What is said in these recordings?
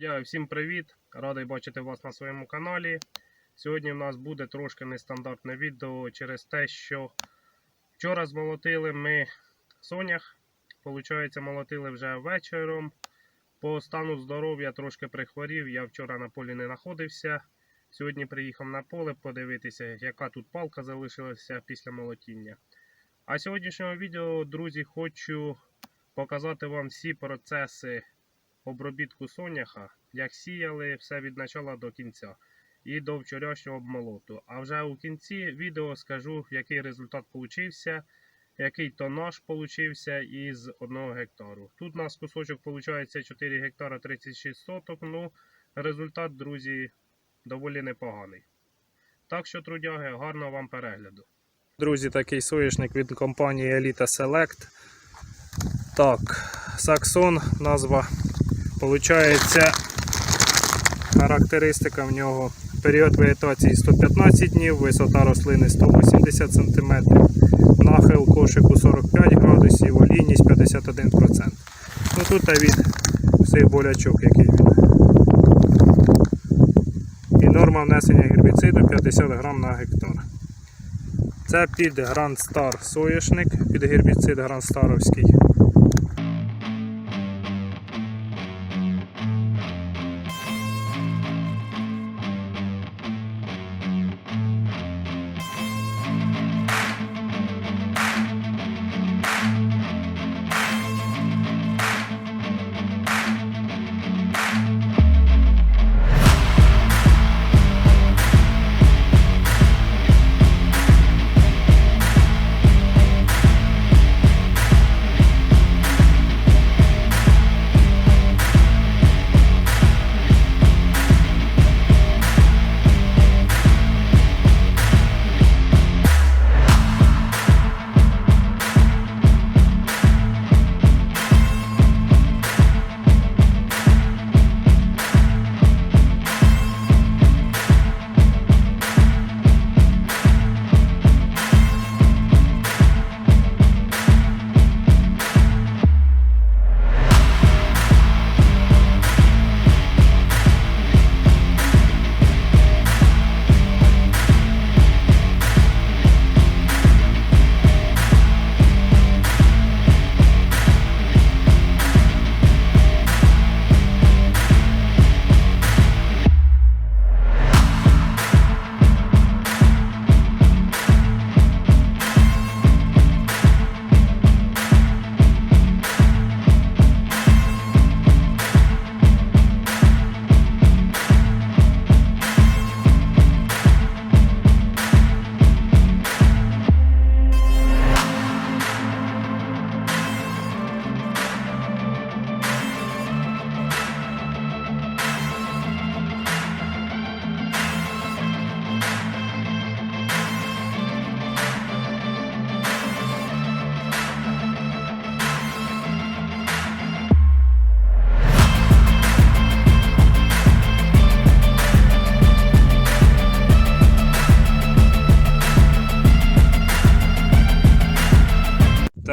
Друзі, всім привіт! Радий бачити вас на своєму каналі. Сьогодні в нас буде трошки нестандартне відео через те, що вчора змолотили ми сонях. Получається, молотили вже вечором. По стану здоров'я трошки прихворів. Я вчора на полі не знаходився. Сьогодні приїхав на поле подивитися, яка тут палка залишилася після молотіння. А сьогоднішнього відео, друзі, хочу показати вам всі процеси обробітку соняха, як сіяли все від початку до кінця і до вчорашнього обмолоту. А вже у кінці відео скажу, який результат получився, який тонаж получився із 1 гектару. Тут у нас кусочок виходить 4 гектара 36 соток. Ну, результат, друзі, доволі непоганий. Так що, трудяги, гарного вам перегляду. Друзі, такий соняшник від компанії Elita Select. Так, Саксон, назва Получається, характеристика в нього період вегетації 115 днів, висота рослини 180 см, нахил кошику 45 градусів, олійність 51%. Ну Тут від всіх болячок, який він. І норма внесення гербіциду 50 грам на гектар. Це під Grand Star соєшник, під гербіцид Grand Старовський.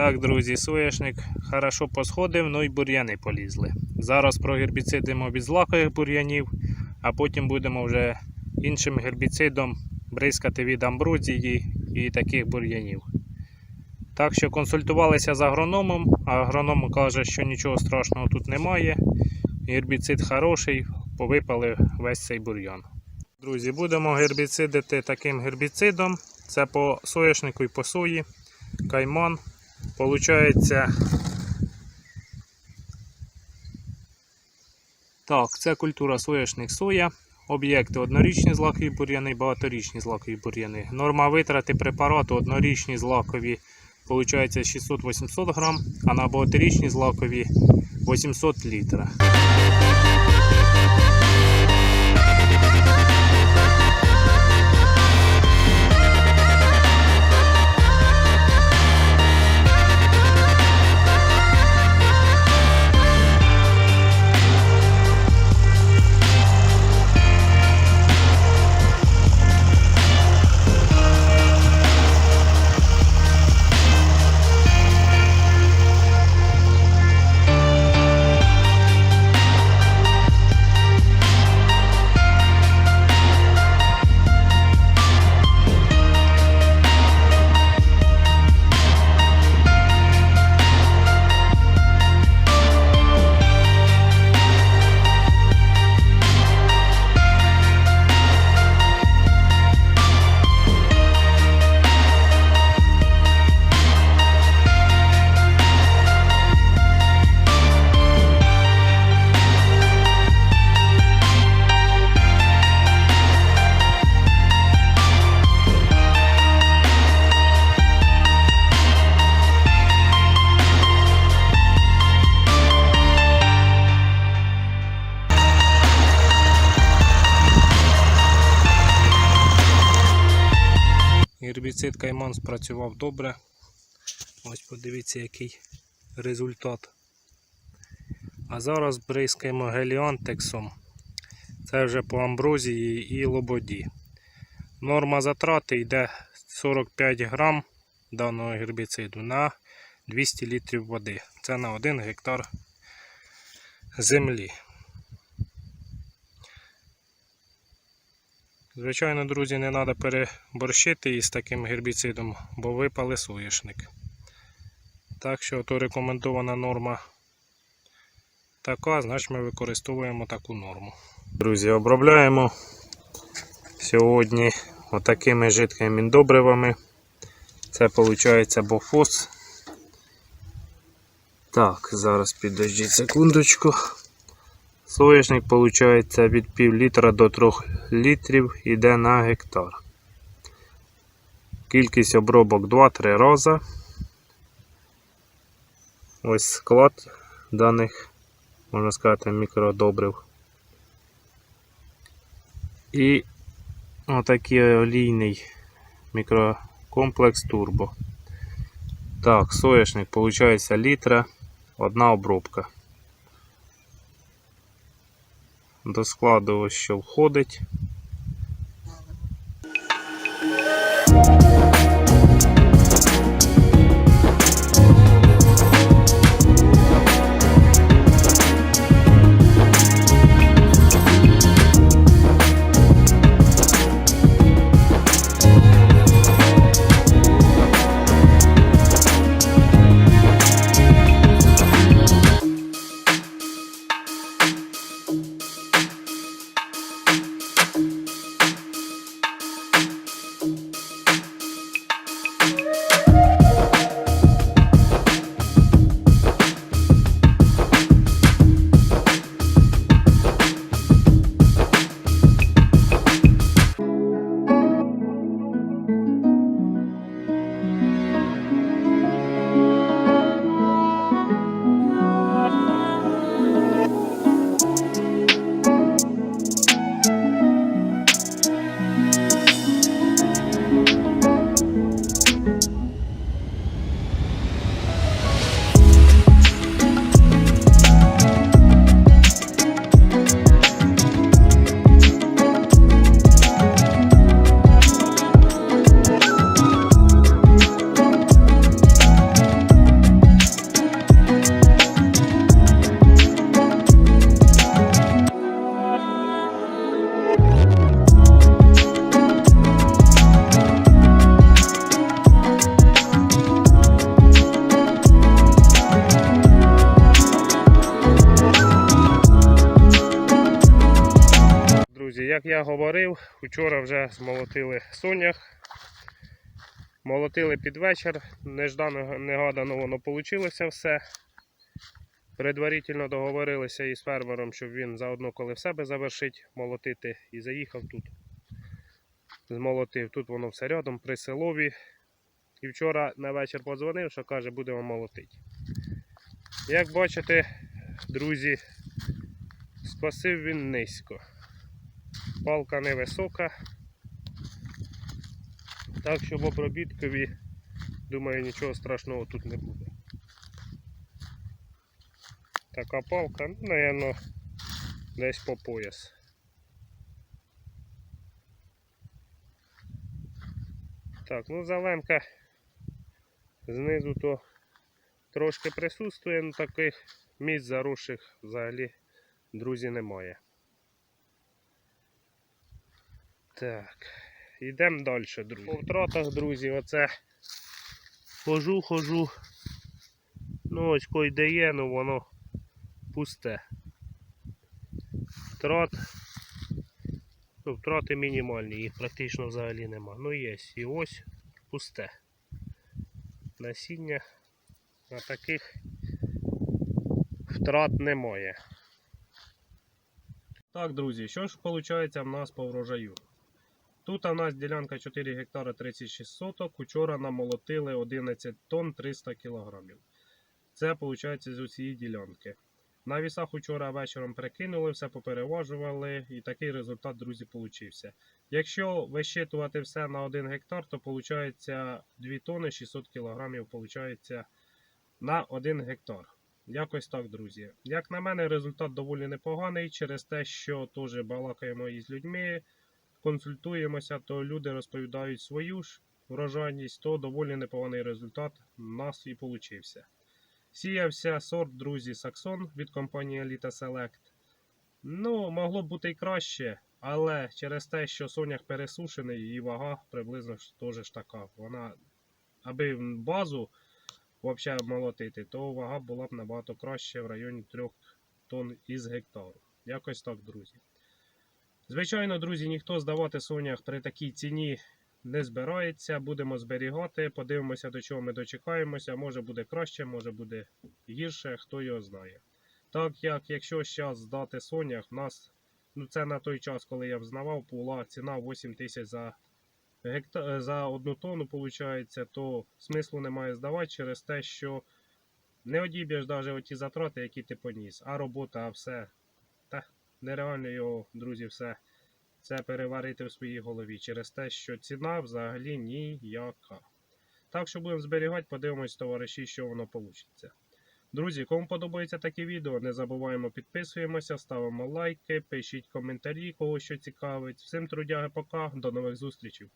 Так, друзі, соняшник хорошо посходив, ну і бур'яни полізли. Зараз прогербіцидимо від злакових бур'янів, а потім будемо вже іншим гербіцидом бризкати від амброзії і таких бур'янів. Так що консультувалися з агрономом, агроном каже, що нічого страшного тут немає. Гербіцид хороший, повипали весь цей бур'ян. Друзі, будемо гербіцидити таким гербіцидом. Це по соняшнику і по сої. Кайман. Получається. Так, це культура соняшник соя. Об'єкти однорічні злакові бур'яни, багаторічні злакові бур'яни. Норма витрати препарату однорічні злакові получається 600-800 грам, а на багаторічні злакові 800 літра. Гербіцид Кайман спрацював добре. Ось подивіться, який результат. А зараз бризкаємо геліантексом. Це вже по амброзії і лободі. Норма затрати йде 45 грам даного гербіциду на 200 літрів води. Це на 1 гектар землі. Звичайно, друзі, не треба переборщити із таким гербіцидом, бо випали соняшник. Так що то рекомендована норма така, значить ми використовуємо таку норму. Друзі, обробляємо сьогодні отакими жидкими міндобривами. Це виходить бофос. Так, зараз підождіть секундочку. Соняшник виходить від пів літра до 3 літрів йде на гектар. Кількість обробок 2-3 рази. Ось склад даних, можна сказати, мікродобрив. І отакий олійний мікрокомплекс турбо. Так, соняшник виходить літра, одна обробка. До складу ось що входить. Я говорив, вчора вже змолотили сонях. Молотили під вечір, неждано негадано воно вийшло все. Предварительно договорилися із фермером, щоб він заодно, коли в себе завершить молотити, і заїхав тут. Змолотив. Тут воно все рядом при селові. І вчора на вечір подзвонив, що каже, будемо молотити. Як бачите, друзі, скосив він низько. Палка невисока. Так що в обробіткові, думаю, нічого страшного тут не буде. Така палка, ну, напевно, десь по пояс. Так, ну залемка знизу то трошки присутствує, ну таких місць заросших взагалі, друзі, немає. Так, йдемо далі, друзі. По втратах, друзі, оце хожу, хожу. Ну, ось кой де є, ну воно пусте. Втрат. Ну, втрати мінімальні, їх практично взагалі нема. Ну є. І ось пусте. Насіння на таких втрат немає. Так, друзі, що ж виходить в нас по врожаю? Тут у нас ділянка 4 гектара 36 соток. Учора намолотили 11 тонн 300 кілограмів. Це виходить з усієї ділянки. На вісах учора вечором перекинули, все попереважували, і такий результат, друзі, получився. Якщо вищитувати все на 1 гектар, то виходить 2 тонни 600 кг получається на 1 гектар. Якось так, друзі. Як на мене, результат доволі непоганий через те, що теж балакаємо із людьми, консультуємося, то люди розповідають свою ж врожайність, то доволі непоганий результат у нас і получився. Сіявся сорт, друзі, Саксон від компанії Elite Select. Ну, могло б бути і краще, але через те, що сонях пересушений, її вага приблизно теж така. Вона, аби базу взагалі молотити, то вага була б набагато краще в районі 3 тонн із гектару. Якось так, друзі. Звичайно, друзі, ніхто здавати сонях при такій ціні не збирається. Будемо зберігати, подивимося, до чого ми дочекаємося. Може буде краще, може буде гірше, хто його знає. Так як якщо зараз здати сонях, нас ну це на той час, коли я взнавав, була ціна 8 тисяч за гекта... за одну тонну, виходить, то смислу немає здавати через те, що не одіб'єш навіть оті затрати, які ти поніс, а робота, а все. Та нереально його, друзі, все це переварити в своїй голові через те, що ціна взагалі ніяка. Так що будемо зберігати, подивимось, товариші, що воно вийде. Друзі, кому подобається таке відео, не забуваємо підписуємося, ставимо лайки, пишіть коментарі, кого що цікавить. Всім трудяги, пока, до нових зустрічей.